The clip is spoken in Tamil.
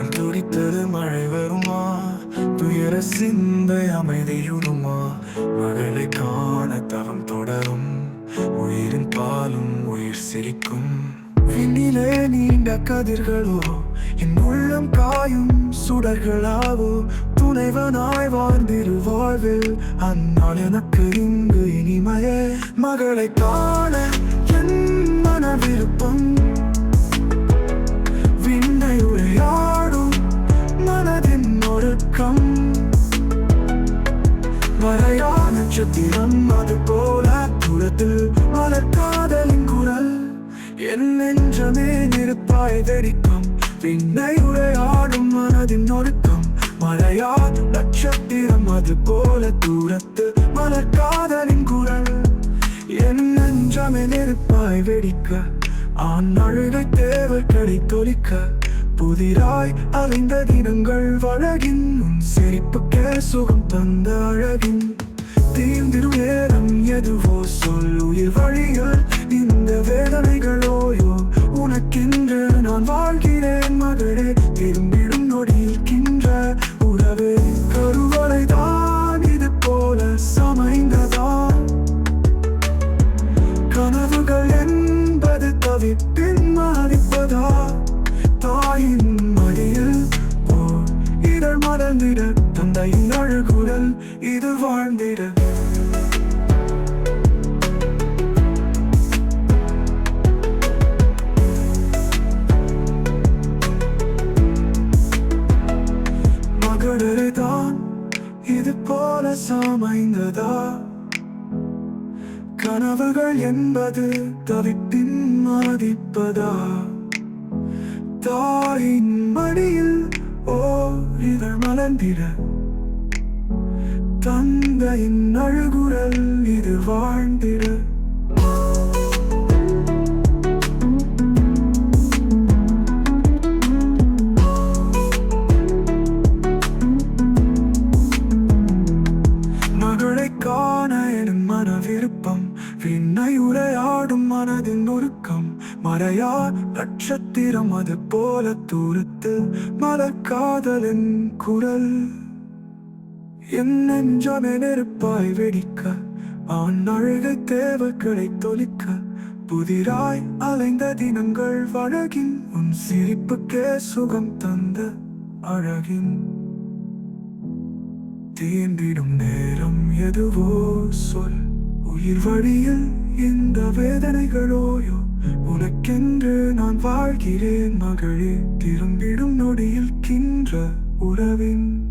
கண் துடித்தது மழை வருமா? துயர சிந்தை அமைதியுடுமா? மகளை காண தவம் தொடரும். உயிரின் பாலும் உயிர் சிரிக்கும். விண்ணிலே நீண்ட கதிர்களோ என் உள்ளம் காயும் சுடர்களாவோ துணைவனாய் வாழ்ந்திரு வாழ்வில். அந்நாள் எனக்கு இங்கு இனிமையே. மகளை காண என் மன விருப்பம் மறையா நட்சத்திரம் அது போல தூரத்தில் மலர் காதலின் குரல். என் நெஞ்சமே நெருப்பாய் வெடிக்கும் விண்ணை உரையாடும் மனதின் ஒழுக்கம். மறையா நட்சத்திரம் அது போல தூரத்து மலர் காதலின் குரல். என் நெஞ்சமே நெருப்பாய் வெடிக்க. ஆண் அழுகை தேவை கடை தொலிக்க புதிராய் அலைந்த தினங்கள் வழகின் உன் சுகம் தந்த அழகின் தீர்ந்திடும் நேரம் எதுவோ சொல்லுயிர் உயிர் வழியில் இந்த வேதனைகளோயோ உனக்கென்று நான் வாழ்கிறேன். மகளே திரும்பிடும் நொடிக்கின்ற உறவே கருவறை தான் இது போல சமைந்ததான் கனவுகள் என்பது தவிப்பின் மதிப்பதா தாயின் மடியில் ஓர் இதழ் மறந்திட அந்த அழுகுரல் இது வாழ்ந்திட. மகளே இது போல சமைந்ததா? கனவுகள் என்பது தவிப்பின் மதிப்பதா? தாயின் மடியில் ஓர் இதழ் மலர்ந்திட. தந்தையின் அழுகுரல் இது வாழ்ந்திட. மகளை காண என் மன விருப்பம் விண்ணை உரையாடும் மனதின் உருக்கம். மறையா நட்சத்திரம் அது போல தூரத்து மலக்காதலின் குரல். என் நெஞ்சமே நெருப்பாய் வெடிக்க ஆண் அழக தேவர்களை தொலிக்க புதிராய் அலைந்த தினங்கள் வழகின் உன் சிரிப்புக்கே சுகம் தந்த அழகின். தீண்டிடும் நேரம் எதுவோ சொல் உயிர் வழியில் இந்த வேதனைகளோயோ உனக்கென்று நான் வாழ்கிறேன் மகளே திரும்பிடும் நொடியில் கின்ற உறவின்.